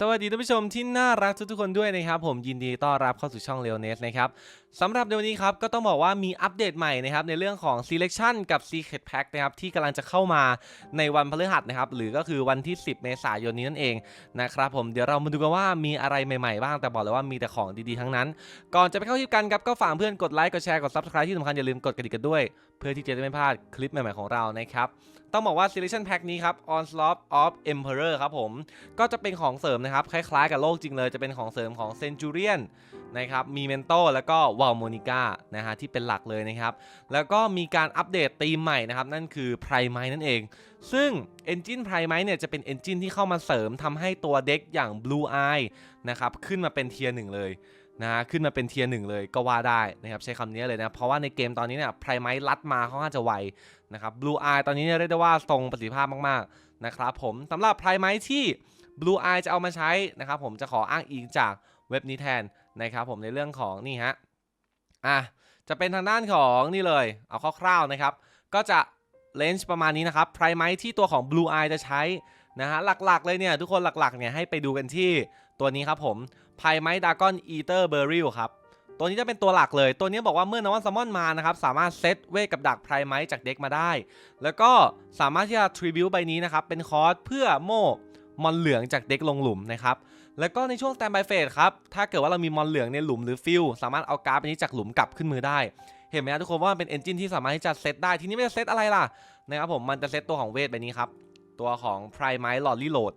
สวัสดีท่านผู้ชมที่น่ารักทุกๆคนด้วยนะครับ ผมยินดีต้อนรับเข้าสู่ช่อง l e o n e s นะครับสำหรับในวันนี้ครับก็ต้องบอกว่ามีอัปเดตใหม่นะครับในเรื่องของ Selection กับ Secret Pack นะครับที่กำลังจะเข้ามาในวันพฤหัสนะครับหรือก็คือวันที่ 10 เมษายนนี้นั่นเองนะครับผมเดี๋ยวเรามาดูกันว่ามีอะไรใหม่ๆบ้างแต่บอกเลยว่ามีแต่ของดีๆทั้งนั้น ก่อนจะไปเข้าคลิปกันครับก็ฝากเพื่อนกดไลค์กดแชร์กด Subscribe ที่สำคัญอย่าลืมกดกระดิ่งกันด้วย เพื่อที่จะได้ไม่พลาดคลิปใหม่ๆของเรานะครับ ต้องบอกว่า Selection Pack นี้ครับ Onslaught of Emperor ครับผมก็จะเป็นของเสริมนะครับ คล้ายๆกับโลกจริงเลยจะเป็นของเสริมของเซนจูเรียนนะครับมีเมนโตแล้วก็ว a ลโมนิก้านะฮะที่เป็นหลักเลยนะครับ แล้วก็มีการอัปเดตธีมใหม่นะครับ นั่นคือ p r i m e นั่นเอง ซึ่ง Engine p r i m e เนี่ยจะเป็น Engine ที่เข้ามาเสริมทำให้ตัวเด็กอย่าง Blue Eye นะครับขึ้นมาเป็นเทียร์หนึ่งเลย นะฮะขึ้นมาเป็นเทียร์หนึ่งเลยก็ว่าได้นะครับใช้คำนี้เลยนะ เพราะว่าในเกมตอนนี้เนี่ย p r i m e ลัดมาค่อนข้าจะไวนะครับ Blue Eye ตอนนี้เนี่ยเรียกได้ว่าทรงประสิทธิภาพมากๆนะครับผมสำหรับ p r i m e ที่ Blue Eye จะเอามาใช้นะครับผมจะขออ้างอิงจากเว็บนี้แทนนะครับผมในเรื่องของนี่ฮะอะจะเป็นทางด้านของนี่เลย เอาคร่าวๆนะครับ ก็จะเลนส์ประมาณนี้นะครับไพรไมที่ตัวของ Blue Eye จะใช้ นะฮะหลักๆเลยเนี่ยทุกคนหลักๆเนี่ยให้ไปดูกันที่ตัวนี้ครับผมไพรไมดากอนอีเตอร์เบอร์ริลครับตัวนี้จะเป็นตัวหลักเลย ตัวนี้บอกว่าเมื่อนวันซัมมอนมานะครับ สามารถเซตเวทกับดักไพรไมจากเด็กมาได้ แล้วก็สามารถที่จะทริบิวใบนี้นะครับ เป็นคอร์สเพื่อโม่มอนเหลืองจากเด็กลงหลุมนะครับ แล้วก็ในช่วง stand by phase ครับ ถ้าเกิดว่าเรามีมอนเหลืองในหลุมหรือฟิลสามารถเอาการ์ดไปนี้จากหลุมกลับขึ้นมือได้ เห็นไหมครับทุกคนว่ามันเป็น engine ที่สามารถที่จะเซตได้ ทีนี้ไม่จะเซตอะไรล่ะนะครับผม มันจะเซตตัวของเวทใบนี้ครับ ตัวของ Prime Lord Reload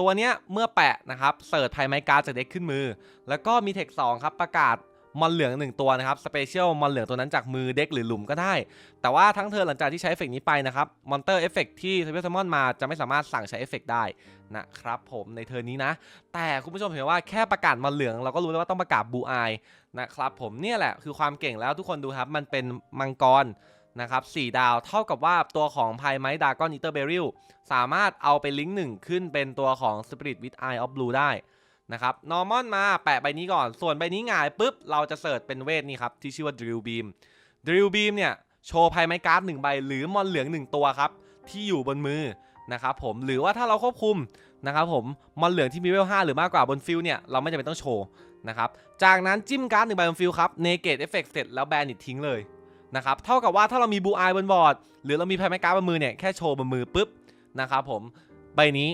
ตัวเนี้ยเมื่อแปะนะครับเสิร์ช Prime การ์ดจากเด็กขึ้นมือ แล้วก็มีเทค2ครับประกาศมอนเหลืองหนึ่งตัวนะครับ สเปเชียลมอนเหลืองตัวนั้นจากมือเด็กหรือหลุมก็ได้ แต่ว่าทั้งเธอหลังจากที่ใช้เอฟเฟกนี้ไปนะครับ มอนเตอร์เอฟเฟกที่เทเบิลซมอนมาจะไม่สามารถสั่งใช้เอฟเฟกได้นะครับผมในเทอร์นี้นะ แต่คุณผู้ชมเห็นว่าแค่ประกาศมาเหลือง เราก็รู้แล้วว่าต้องประกาศบูอายนะครับผมเนี่ยแหละคือความเก่งแล้วทุกคนดูครับมันเป็นมังกร นะครับสดาวเท่ากับว่าตัวของไพไมดากอนอีเตอร์เบริลสามารถเอาไปลิงก์หนึ่งขึ้นเป็นตัวของ Spirit with Eye of Blue ได้นะครับนอร์มอนมาแปะใบนี้ก่อน ส่วนใบนี้หงายปุ๊บ เราจะเสิร์ชเป็นเวทนี่ครับ ที่ชื่อว่า Drill Beam Drill Beam เนี่ยโชว์ไพ่ไม้การ์ดหนึ่งใบ หรือมอนเหลืองหนึ่งตัวครับ ที่อยู่บนมือนะครับผมหรือว่าถ้าเราควบคุมนะครับผมมอนเหลืองที่มีเวล5หรือมากกว่าบนฟิลเนี่ย เราไม่จำเป็นต้องโชว์นะครับจากนั้นจิ้มการ์ดหนึ่งใบบนฟิลครับเนเกตเอฟเฟกเสร็จแล้วแบนอิทิ้งเลย นะครับเท่ากับว่าถ้าเรามีบูอายบนบอร์ด หรือเรามีไพ่ไม้การ์ดบนมือเนี่ยแค่โชว์บนมือปุ๊บนะครับผมใบนี้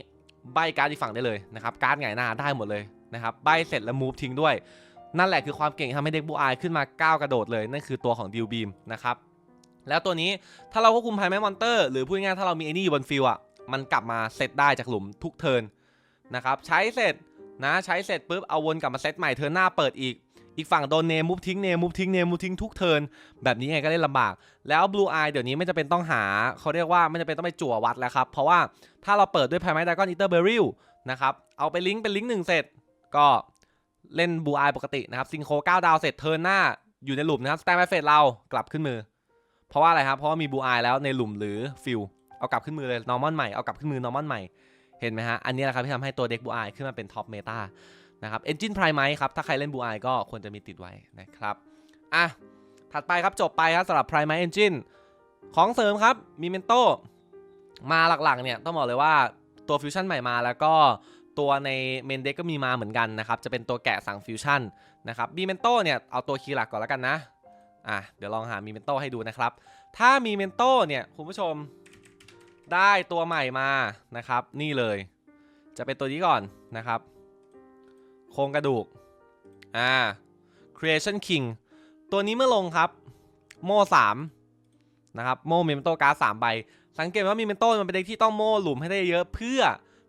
ใบการ์ดอีกฝั่งได้เลยนะครับการ์ดไงหน้าได้หมดเลยนะครับใบเสร็จแล้วมูฟทิ้งด้วย นั่นแหละคือความเก่งที่ทำให้เด็กบูอายขึ้นมาก้าวกระโดดเลยนั่นคือตัวของดิวบีมนะครับแล้วตัวนี้ถ้าเราควบคุมไพ่ไม้มอนเตอร์ หรือพูดง่ายๆถ้าเรามีไอ้นี่อยู่บนฟิลอะมันกลับมาเซตได้จากหลุมทุกเทิร์นนะครับใช้เสร็จนะใช้เสร็จปุ๊บเอาวนกลับมาเซตใหม่เทิร์นหน้าเปิดอีก อีกฝั่งโดนเนมมูฟทิ้งเนมมูฟทิ้งเนมมูฟทิ้งทุกเทิร์นแบบนี้ไงก็เล่นลำบาก แล้ว Blue Eye เดี๋ยวนี้ไม่จะเป็นต้องหาเขาเรียกว่าไม่จะเป็นต้องไปจั่ววัดแล้วครับ เพราะว่าถ้าเราเปิดด้วยไพ่ไม้ดากอนอีเตอร์เบอริลนะครับเอาไปลิงก์เป็นลิงก์หนึ่งเสร็จ ก็เล่น Blue Eye ปกตินะครับซิงโค9ดาวเสร็จเทิร์นหน้าอยู่ในหลุมนะครับสแตนบายเฟสเรากลับขึ้นมือ เพราะว่าอะไรครับเพราะว่ามี Blue Eye แล้วในหลุมหรือฟิลเอากลับขึ้นมือเลย normal ใหม่เอากลับขึ้นมือ normal ใหม่เห็นไหมฮะอันนี้แหละครับที่ทำให้ตัวเด็กบูอายขึ้นมาเป็นท็อปเมตา นะครับ Engine Prime ไหมครับ ถ้าใครเล่นบูอายก็ควรจะมีติดไว้นะครับ อะ ถัดไปครับจบไปครับสำหรับ Prime Engine ของเสริมครับมีเมนโตมาหลักๆ เนี่ยต้องบอกเลยว่าตัวฟิวชั่นใหม่มาแล้วก็ตัวในเมนเด็กก็มีมาเหมือนกันนะครับ จะเป็นตัวแกะสั่งฟิวชั่นนะครับมีเมนโตเนี่ยเอาตัวคีย์หลักก่อนแล้วกันนะอะเดี๋ยวลองหามีเมนโตให้ดูนะครับ ถ้ามีเมนโตเนี่ยคุณผู้ชมได้ตัวใหม่มานะครับ นี่เลย จะเป็นตัวนี้ก่อนนะครับ โครงกระดูก อ่า creation king ตัวนี้เมื่อลงครับ โม่3นะครับโม่มีเมนโตการ์ด3ใบ สังเกตว่ามีเมนโตมันเป็นเด็กที่ต้องโม่หลุมให้ได้เยอะเพื่อ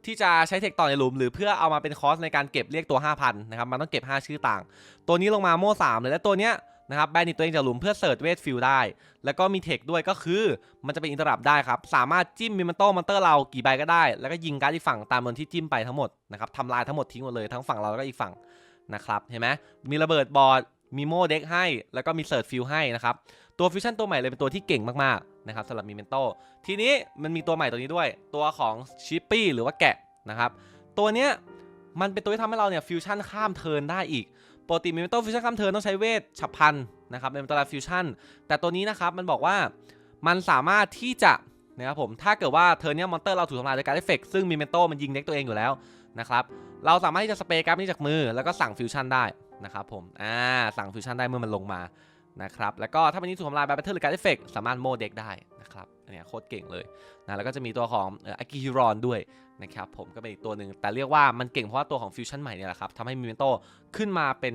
ที่จะใช้เทคต่อในหลุม หรือเพื่อเอามาเป็นคอสในการเก็บเรียกตัว 5,000 นะครับ มันต้องเก็บ 5 ชื่อต่าง ตัวนี้ลงมาโม่3เลยและตัวเนี้ย นะครับแบนนิตัวเองจากหลุมเพื่อเสิร์ชเวทฟิลได้ แล้วก็มีเทคด้วยก็คือมันจะเป็นอินเตอร์รับได้ครับ สามารถจิ้มมิมันโตมอนเตอร์เรากี่ใบก็ได้ แล้วก็ยิงการ์ดอีกฝั่งตามบนที่จิ้มไปทั้งหมดนะครับทำลายทั้งหมดทิ้งหมดเลยทั้งฝั่งเราแล้วก็อีกฝั่งนะครับเห็นไหมมีระเบิดบอร์ดมีโมเด็กให้ แล้วก็มีเสิร์ชฟิลให้นะครับตัวฟิวชั่นตัวใหม่เลยเป็นตัวที่เก่งมากๆนะครับสำหรับมิเมนโตทีนี้มันมีตัวใหม่ตัวนี้ด้วย ตัวของชิปปี้หรือว่าแกะนะครับตัวเนี้ยมันเป็นตัวที่ทำให้เราเนี่ยฟิวชั่นข้ามเทินได้อีก ปกติมีเมนโตฟิวชั่นข้ามเทิร์นต้องใช้เวทฉับพลันนะครับเป็นตัวฟิวชั่นแต่ตัวนี้นะครับมันบอกว่ามันสามารถที่จะนะครับผมถ้าเกิดว่าเทินเนี้ยมอนเตอร์เราถูกทำลายโดยการเอฟเฟกซึ่งมีเมนโตมันยิงเน็กตัวเองอยู่แล้วนะครับเราสามารถที่จะสเปรย์การ์ดนี้จากมือแล้วก็สั่งฟิวชั่นได้นะครับผมอ่าสั่งฟิวชั่นได้เมื่อมันลงมา นะครับ แล้วก็ถ้าเป็นนี้ถูกทำลายบายแบทเทิลหรือการเอฟเฟกสามารถโมเด็กได้นะครับอันเนี้ยโคตรเก่งเลยนะแล้วก็จะมีตัวของอากิฮิรอนด้วยนะครับผมก็เป็นอีกตัวหนึ่งแต่เรียกว่ามันเก่งเพราะว่าตัวของฟิวชั่นใหม่เนี่ยแหละครับทำให้มิเมโตขึ้นมาเป็น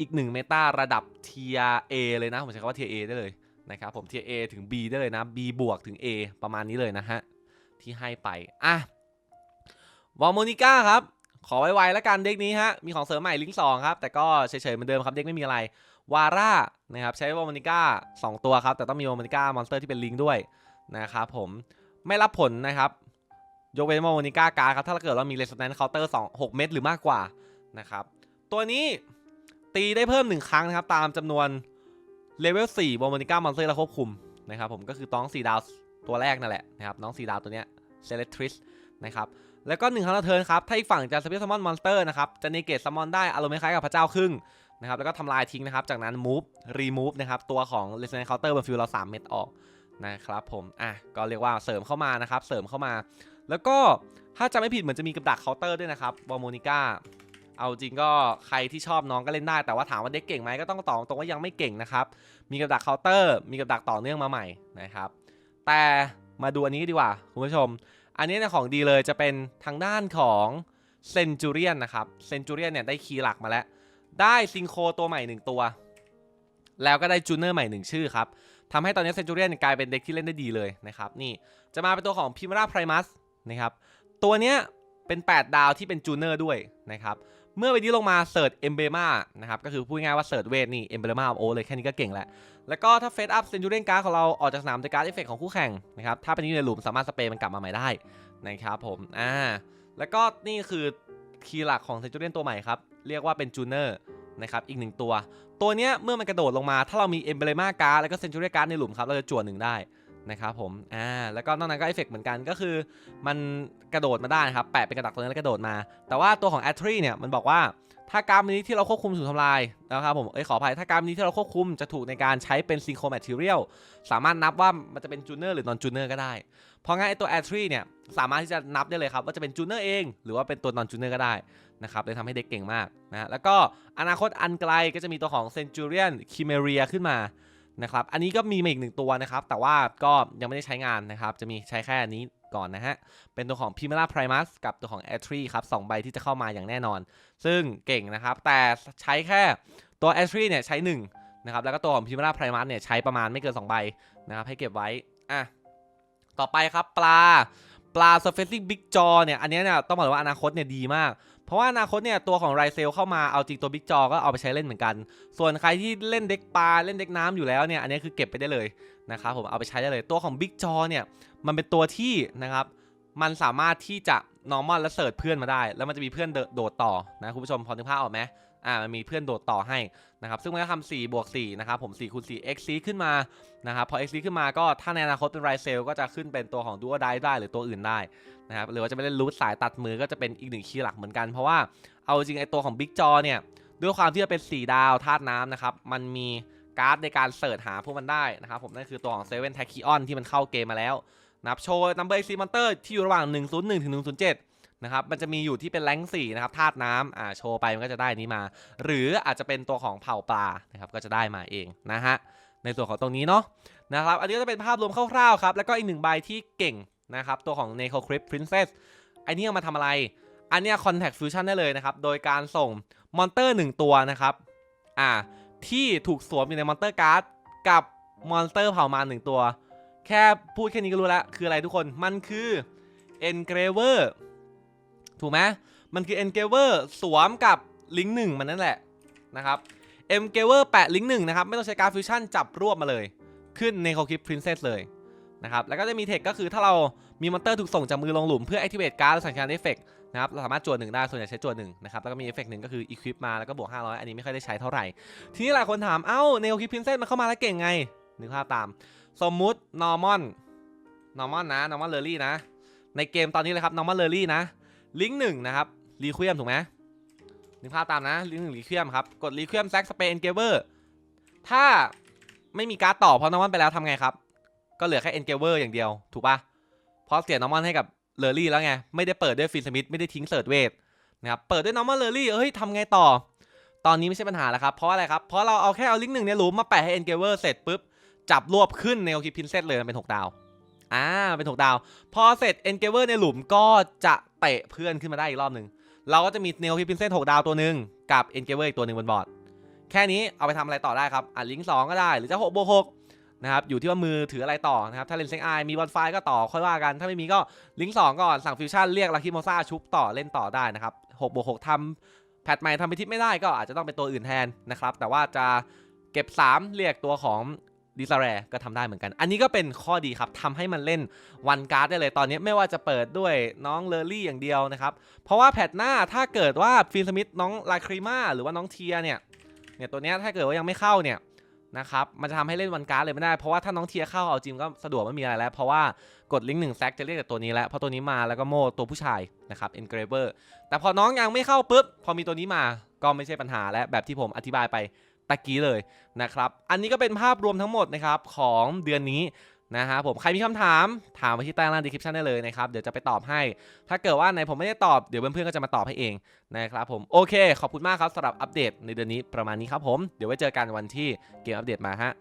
อีกหนึ่งเมตาระดับเทียเอเลยนะผมใช้คำว่าเทียเอได้เลยนะครับผมเทียเอถึง B ได้เลยนะ B บวกถึง A ประมาณนี้เลยนะฮะที่ให้ไปอะวอลโมนิก้าครับขอไวๆแล้วกันเด็กนี้ฮะมีของเสริมใหม่ลิงก์สองครับแต่ก็เฉยๆเหมือนเดิมครับเด็กไม่มีอะไร วาร่านะครับใช้วอลโมนิก้า2 ตัวครับ แต่ต้องมีวอลโมนิก้ามอนสเตอร์ที่เป็นลิงด้วยนะครับผมไม่รับผลนะครับ ยกเว้นวอลโมนิก้าการครับ ถ้าเกิดเรามีเรสแตนเคาน์เตอร์2 6เม็ดหรือมากกว่านะครับตัวนี้ตีได้เพิ่ม 1 ครั้งนะครับ ตามจำนวนเลเวล4วอลโมนิก้ามอนสเตอร์เราควบคุมนะครับผมก็คือต้อง4ดาวตัวแรกนั่นแหละนะครับน้อง4ดาวตัวเนี้ยเซเลทริสนะครับแล้วก็หนึ่งครั้งต่อเทิร์นครับ ถ้าอีกฝั่งจะสเปซซัมมอนมอนสเตอร์นะครับ จะเนเกตซัมมอนได้อารมณ์คล้ายกับพระเจ้าครึ่ง นะครับแล้วก็ทำลายทิ้งนะครับ จากนั้นมูฟรีมูฟนะครับตัวของ r e s o n a n t Counter บนฟิวเรา3เม็ดออกนะครับผมอะก็เรียกว่าเสริมเข้ามานะครับ เสริมเข้ามา แล้วก็ถ้าจะไม่ผิดเหมือนจะมีกับดักเคาน์เตอร์ด้วยนะครับวอลโมนิก้าเอาจริงก็ใครที่ชอบน้องก็เล่นได้แต่ว่าถามว่าเด็กเก่งไหมก็ต้องตอบตรงว่ายังไม่เก่งนะครับ มีกับดักเคาน์เตอร์ มีกับดักต่อเนื่องมาใหม่นะครับ แต่มาดูอันนี้ดีกว่าคุณผู้ชม อันนี้เนี่ยของดีเลยจะเป็นทางด้านของเซนจูเรียนนะครับเซนจูเรียนเนี่ยได้คีย์หลักมาแล้ว ได้ซิงโคตัวใหม่ 1 ตัว แล้วก็ได้จูเนอร์ใหม่ 1 ชื่อครับทำให้ตอนนี้เซนจูเรียนกลายเป็นเด็กที่เล่นได้ดีเลยนะครับ นี่จะมาเป็นตัวของพิมราไพรมัสนะครับ ตัวเนี้ยเป็น 8 ดาวที่เป็นจูเนอร์ด้วยนะครับ เมื่อไปนี้ลงมาเสิร์ชเอมเบมานะครับ ก็คือพูดง่ายว่าเสิร์ชเวทนี่เอมเบมาโอเลยแค่นี้ก็เก่งแล้ว แล้วก็ถ้าเฟสอัพเซนจูเรียนการ์ดของเราออกจากสนามโดยการ์ดเอฟเฟกของคู่แข่งนะครับ ถ้าเป็นนี้ในหลุมสามารถสเปรย์มันกลับมาใหม่ได้นะครับผม อ่า แล้วก็นี่คือ คีย์หลักของเซนจูเรียนตัวใหม่ครับ เรียกว่าเป็นจูเนอร์นะครับอีกหนึ่งตัว ตัวเนี้ยเมื่อมันกระโดดลงมาถ้าเรามีเอมเบลมาการ์ดแล้วก็เซนจูเรียนการ์ดในหลุมครับเราจะจวดหนึ่งได้นะครับผม อ่า แล้วก็นอกนั้นก็เอฟเฟกเหมือนกันก็คือมันกระโดดมาได้นะครับ แปะเป็นกระดักตัวนั้นแล้วกระโดดมา แต่ว่าตัวของแอทรีเนี่ยมันบอกว่าถ้าการ์ดนี้ที่เราควบคุมถูกทำลายนะครับผมเอ้ยขออภัยถ้าการ์ดนี้ที่เราควบคุมจะถูกในการใช้เป็นซิงโครแมทเทียลสามารถนับว่ามันจะเป็นจูเนอร์หรือนอนจูเนอร์ก็ได้ เพราะงั้นไอตัว a อทรีเนี่ยสามารถที่จะนับได้เลยครับว่าจะเป็นจูเนอร์เอง หรือว่าเป็นตัวนอนจูเนอร์ก็ได้นะครับเลยทำให้เด็กเก่งมากนะแล้วก็อนาคตอันไกลก็จะมีตัวของ Centurion Chimeria ขึ้นมานะครับอันนี้ก็มีมาอีกหนึ่งตัวนะครับ แต่ว่าก็ยังไม่ได้ใช้งานนะครับ จะมีใช้แค่อันนี้ก่อนนะฮะ เป็นตัวของ Primera Primus กับตัวของ a อทรีครับสองใบที่จะเข้ามาอย่างแน่นอน ซึ่งเก่งนะครับ แต่ใช้แค่ตัว a อทรีเนี่ยใช้1นะครับ แล้วก็ตัวของ Primera Primus เนี่ยใช้ประมาณไม่เกิน 2 ใบนะครับ ให้เก็บไว้ อะ ต่อไปครับปลาปลา surfacing big jaw เนี่ยอันนี้เนี่ยต้องบอกเลยว่าอนาคตเนี่ยดีมาก เพราะว่าอนาคตเนี่ยตัวของไรเซลเข้ามาเอาจริงตัว big jaw ก็เอาไปใช้เล่นเหมือนกัน ส่วนใครที่เล่นเด็กปลาเล่นเด็กน้ำอยู่แล้วเนี่ยอันนี้คือเก็บไปได้เลยนะครับผมเอาไปใช้ได้เลยตัวของ big jaw เนี่ยมันเป็นตัวที่นะครับมันสามารถที่จะ normal และเสิร์ชเพื่อนมาได้ แล้วมันจะมีเพื่อนโดดต่อนะคุณผู้ชมพอนึกภาพออกไหม อ่ามันมีเพื่อนโดดต่อให้นะครับซึ่งมันก็ทำ4บวก4นะครับผม4คูณ4 x ขึ้นมานะครับพอ XD ขึ้นมาก็ถ้าในอนาคตเป็นไรเซลก็จะขึ้นเป็นตัวของดู o ไดได้หรือตัวอื่นได้นะครับหรือว่าจะไปเล่นรูทสายตัดมือก็จะเป็นอีกหนึ่งคีย์หลักเหมือนกัน เพราะว่าเอาจริงไอตัวของ Big Jaw เนี่ยด้วยความที่มันเป็น 4 ดาวธาตุน้ำนะครับมันมีการ์ดในการเสิร์ชหาพวกมันได้นะครับผมนั่นคือตัวของเซเว่นแทคิออนที่มันเข้าเกมมาแล้วนับโชว์นัมเบอร์ XD Monster ที่อยู่ระหว่าง 101ถึง107 นะครับมันจะมีอยู่ที่เป็นแรงสี่นะครับธาตุน้ำอ่าโชว์ไปมันก็จะได้นี้มา หรืออาจจะเป็นตัวของเผ่าปลานะครับก็จะได้มาเองนะฮะในส่วนของตรงนี้เนาะนะครับอันนี้ก็จะเป็นภาพรวมคร่าวๆครับแล้วก็อีกหนึ่งใบที่เก่งนะครับตัวของ n e c o c r y p Princess อันนี้เอามาทำอะไร อันนี้ Contact Fusion ได้เลยนะครับโดยการส่งมอนเตอร์ 1 ตัวนะครับอ่าที่ถูกสวมอยู่ในมอนเตอร์การ์ดกับมอนสเตอร์เผ่ามา1ตัว แค่พูดแค่นี้ก็รู้แล้ว คืออะไรทุกคนมันคือ Engraver ถูกไหมมันคือ Engraver สวมกับลิงก์หนึ่งมันนั่นแหละนะครับ Engraver แปะลิงก์หนึ่งนะครับไม่ต้องใช้การฟิวชั่นจับรวบมาเลยขึ้นในคอคลิป Princess เลยนะครับแล้วก็จะมีเทคก็คือถ้าเรามีมอนเตอร์ถูกส่งจากมือลงหลุมเพื่อ activate การ์ดสัญญาณเอฟเฟกนะครับเราสามารถจวดหนึ่งได้ส่วนใหญ่ใช้จวดหนึ่งนะครับแล้วก็มีเอฟเฟกหนึ่งก็คือ equip มาแล้วก็บวก 500 อันนี้ไม่ค่อยได้ใช้เท่าไหร่ ทีนี้หลายคนถาม เอ้าในคอคลิป Princess มันเข้ามาแล้วเก่งไงนึกภาพตาม สมมุติ Norman Norman นะ Norman l u r l y นะ ในเกมตอนนี้เลยครับ Norman l u r l y นะ ลิงก์หนึ่งนะครับรีเควีมถูกไหมนึกภาพตามนะลิงก์หนึ่งรีเควีมครับ กดรีเควีมแซกสเปนเกเวอร์ถ้าไม่มีการ์ดต่อเพราะน้องมันไปแล้วทำไงครับ ก็เหลือแค่เอนเกเวอร์อย่างเดียว ถูกปะเพราะเสียน้องมันให้กับเลอรี่แล้วไง ไม่ได้เปิดด้วยฟินสมิธไม่ได้ทิ้งเสิร์ชเวทนะครับเปิดด้วย normal l e r y เฮ้ยทำไงต่อ ตอนนี้ไม่ใช่ปัญหาแล้วครับเพราะอะไรครับเพราะเราเอาแค่เอาลิงก์หนึ่งในหลุมมาแปะให้ engraver เสร็จปุ๊บจับรวบขึ้นในโอคิพินเซตเลยมันเป็น 6 ดาว อ่าเป็น6ดาว พอเสร็จ engraver ในหลุมก็จะเตะเพื่อนขึ้นมาได้อีกรอบหนึ่งเราก็จะมี Neo Hip Princess 6ดาวตัวหนึ่งกับ engraver อีกตัวหนึ่งบนบอร์ดแค่นี้เอาไปทำอะไรต่อได้ครับอะลิงก์2ก็ได้หรือจะ6บวกนะครับอยู่ที่ว่ามือถืออะไรต่อนะครับถ้าเล่นเซ็งไอมีบอลไฟก็ต่อค่อยว่ากัน ถ้าไม่มีก็ลิงก์2ก่อนสั่งฟิวชั่นเรียกลักกี้โมซาชุบต่อเล่นต่อได้นะครับ6บวกทำแพทใหม่ทำไปทิปไม่ได้ก็อาจจะต้องเป็นตัวอื่นแทนนะครับแต่ว่าจะเก็บ 3 เรียกตัวของ ดิซาแรก็ทำได้เหมือนกัน อันนี้ก็เป็นข้อดีครับทำให้มันเล่นวันการ์ดได้เลยตอนนี้ ไม่ว่าจะเปิดด้วยน้องเลอรี่อย่างเดียวนะครับ เพราะว่าแพทหน้าถ้าเกิดว่าฟินสมิธน้องลาครีมาหรือว่าน้องเทียเนี่ยเนี่ยตัวนี้ถ้าเกิดว่ายังไม่เข้าเนี่ยนะครับมันจะทำให้เล่นวันการ์ดเลยไม่ได้ เพราะว่าถ้าน้องเทียเข้าเอาจริงก็สะดวกไม่มีอะไรแล้ว เพราะว่ากดลิงก์หนึ่งแซกจะเรียกแต่ตัวนี้แล้วพราะตัวนี้มาแล้วก็โมตัวผู้ชายนะครับ engraver แต่พอน้องยังไม่เข้าปุ๊บพอมีตัวนี้มาก็ไม่ใช่ปัญหาและแบบที่ผมอธิบายไป ตะกี้เลยนะครับ อันนี้ก็เป็นภาพรวมทั้งหมดนะครับของเดือนนี้นะฮะผมใครมีคำถามถามไปที่ใต้ล่างดีคริปชันได้เลยนะครับ เดี๋ยวจะไปตอบให้ ถ้าเกิดว่าไหนผมไม่ได้ตอบเดี๋ยวเพื่อนๆก็จะมาตอบให้เองนะครับผมโอเค ขอบคุณมากครับสำหรับอัปเดตในเดือนนี้ประมาณนี้ครับผมเดี๋ยวไว้เจอกันวันที่เกมอัปเดตมาฮะ